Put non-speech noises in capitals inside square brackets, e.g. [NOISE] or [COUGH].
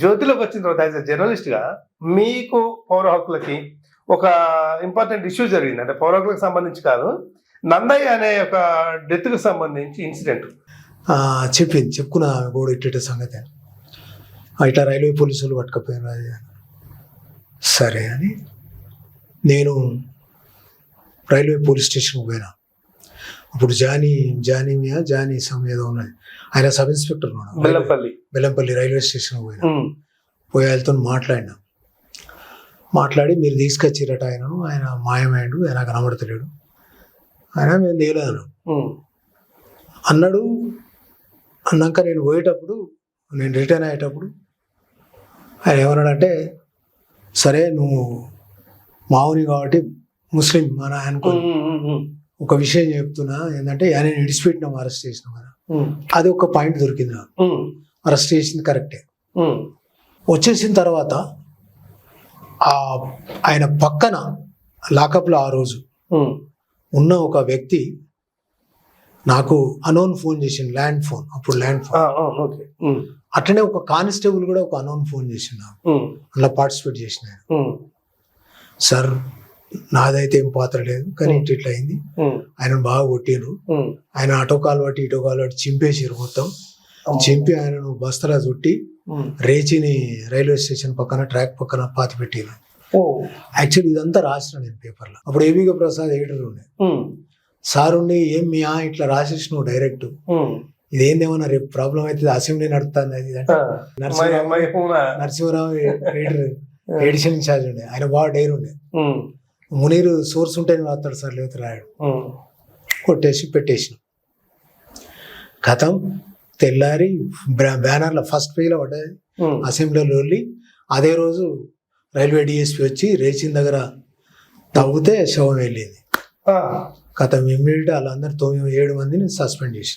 జ్యోతిలోకి వచ్చిన తర్వాత as a జర్నలిస్ట్గా మీకు పౌర హక్కులకి ఒక ఇంపార్టెంట్ ఇష్యూ జరిగింది. అంటే పౌర హక్కులకు సంబంధించి కాదు నందయ్య అనే ఒక డెత్కు సంబంధించి ఇన్సిడెంట్ చెప్పింది చెప్పుకున్న ఆమె కూడా ఇట్ట సంగతి. ఇట్లా రైల్వే పోలీసులు పట్టుకపోయారు అది. సరే అని నేను రైల్వే పోలీస్ స్టేషన్కి పోయినా. అప్పుడు జానీ జానీ మియా జానీ సమ్ ఏదో ఉన్నది. ఆయన సబ్ ఇన్స్పెక్టర్ ఉన్నాడు. బెల్లంపల్లి. బెల్లంపల్లి రైల్వే స్టేషన్కి పోయినా. పోయి ఆయనతో మాట్లాడినా. మాట్లాడి మీరు తీసుకొచ్చిరట ఆయనను. ఆయన మాయమైండు ఆయన కనబడతలేడు. ఆయన మేము ఉమ్, అన్నాడు. అన్నాక నేను పోయేటప్పుడు నేను రిటర్న్ అయ్యేటప్పుడు ఆయన ఏమన్నాడంటే సరే నువ్వు మావుని కాబట్టి ముస్లిం మన అనుకో. ఉమ్, ఒక విషయం చెప్తున్నా. ఏంటంటే ఆయన ఇడిచిపెట్టినాం అరెస్ట్ చేసినాం అది ఒక పాయింట్ దొరికింది నాకు. అరెస్ట్ చేసింది కరెక్టే. వచ్చేసిన తర్వాత ఆ ఆయన పక్కన లాకప్లో ఆ రోజు ఉన్న ఒక వ్యక్తి నాకు అనోన్ ఫోన్ చేసిండు ల్యాండ్ ఫోన్ అప్పుడు ల్యాండ్ ఫోన్. అట్లనే ఒక కానిస్టేబుల్ కూడా ఒక అనోన్ ఫోన్ ఉమ్, అందులో పార్టిసిపేట్ చేసిన సార్ నాదైతే ఏం పాత్ర లేదు కానీ ఇట్లా ఇట్లా అయింది. ఆయన బాగా కొట్టిండ్రు. ఆయన ఆటో కాలు బట్టి ఇటో కాలు బట్టి చింపేసిరు మొత్తం. చింపి ఆయనను బస్తలా చుట్టి రేచిని రైల్వే స్టేషన్ పక్కన ట్రాక్ పక్కన పాతి పెట్టిరు. ఓ, యాక్చువల్లీ ఇదంతా రాసిన నేను పేపర్లో. అప్పుడు ఏవిగ ప్రసాద్ ఎడిటర్ ఉండే. సార్ ఉండి ఏం మీ ఆ ఇట్లా రాసేసి నువ్వు డైరెక్ట్ ఇదేందేమన్నా రేపు ప్రాబ్లం అయితే అసెంబ్లీ నడుస్తుంది అది Narasimharao Narasimharao [LAUGHS] editor edition in charge ఉండే. ఆయన బాగా డైర్ ఉండే. మునీరు సోర్స్ ఉంటేనే రాస్తాడు సార్ లేకపోతే రాయడు. కొట్టేసి పెట్టేసిన. కథం తెల్లారి బ్యానర్ల ఫస్ట్ పేజ్లో పడ్డది అసెంబ్లీలో వెళ్ళి అదే రోజు రైల్వే డిఎస్పీ వచ్చి రేచిన దగ్గర తవ్వితే శవం వెళ్ళింది. కథం ఇమ్మీడియట్ వాళ్ళందరూ తొమ్మిది ఏడు మందిని సస్పెండ్ చేసి